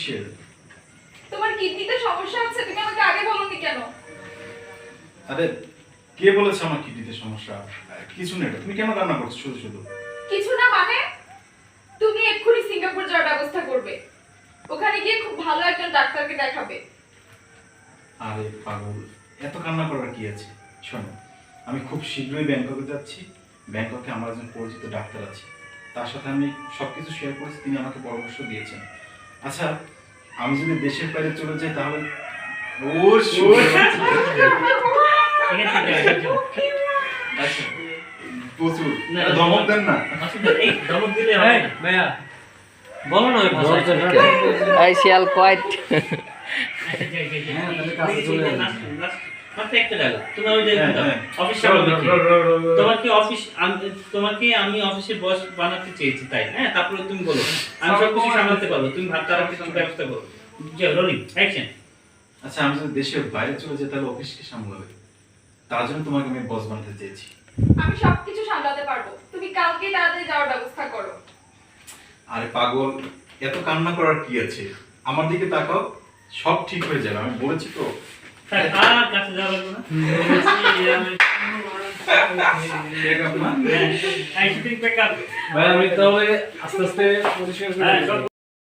কিসের? তোমার কিডনিতে সমস্যা আছে তুমি আমাকে আগে বলনি কেন? আরে কে বলেছে আমার কিডনিতে সমস্যা? কিছু নেই তুমি কেন কান্না করছ? শুধু শুধু। কিছু না মানে তুমি এক্ষুনি সিঙ্গাপুর যাওয়ার ব্যবস্থা করবে। ওখানে গিয়ে খুব ভালো একজন ডাক্তারকে দেখাবে। আরে পাগল এত কান্না করার কি আছে? শোনো আমি খুব শীঘ্রই ব্যাংককে যাচ্ছি। ব্যাংককে আমার একজন পরিচিত ডাক্তার আছে। তার সাথে আমি সবকিছু শেয়ার করেছি তিনি আমাকে পরামর্শ দিয়েছেন। আচ্ছা আমি যদি দেশের বাইরে চলে যাই তাহলে ওর। আচ্ছা প্রচুর না, ধমক দেন না ধমক দিলে হবে এই না। ভাইয়া বলো না ওই ভাষায় এই শিয়াল কোয়াইট যাই, যাই, যাই। হ্যাঁ, তাহলে কাছে চলে যাবে। Last, last, একটা dialogue। তোমার ওই যে হ্যাঁ, হ্যাঁ। অফিস সামলাবে কে? তোমাকে অফিস আমি- তোমাকে আমি অফিসের বস বানাতে চেয়েছি তাই হ্যাঁ তারপরে তুমি বলো। আমি সব কিছু সামলাতে পারব। তুমি ভাত তারা কিছু ব্যবস্থা করো। রোলিং অ্যাকশন আচ্ছা আমি যদি দেশের বাইরে চলে যাই তাহলে অফিসকে সামলাবে? তার জন্য তোমাকে আমি বস বানাতে চেয়েছি। আমি সবকিছু সামলাতে পারব। তুমি কালকে তাড়াতাড়ি যাওয়ার ব্যবস্থা করো। আরে পাগল এত কান্না করার কি আছে? আমার দিকে তাকাও সব ঠিক হয়ে যাবে। আমি বলেছি তো। আর কাছে যাওয়া লাগবে না হ্যাঁ, up. ভাই আমি তাহলে আস্তে আস্তে পরিষ্কার হ্যাঁ,